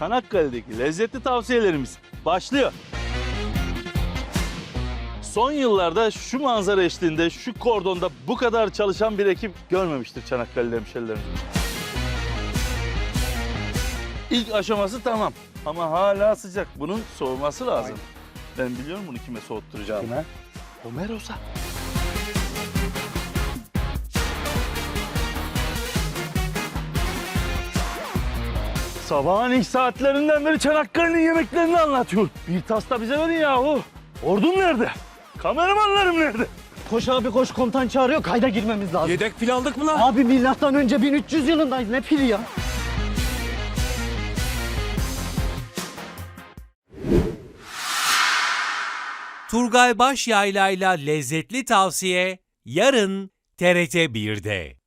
Çanakkale'deki lezzetli tavsiyelerimiz başlıyor. Son yıllarda şu manzara eşliğinde, şu kordonda bu kadar çalışan bir ekip görmemiştir Çanakkale'li hemşerilerimiz. İlk aşaması tamam ama hala sıcak. Bunun soğuması lazım. Ben biliyorum bunu kime soğutturacağım. Kime? Homeros'a. Sabahın ilk saatlerinden beri Çanakkale'nin yemeklerini anlatıyor. Bir tas da bize verin yahu. Ordun nerede? Kameramanlarım nerede? Koş abi koş komutan çağırıyor kayda girmemiz lazım. Yedek pil aldık mı lan? Abi milattan önce 1300 yılındayız ne pili ya? Turgay Başyaylay'la lezzetli tavsiye yarın TRT 1'de.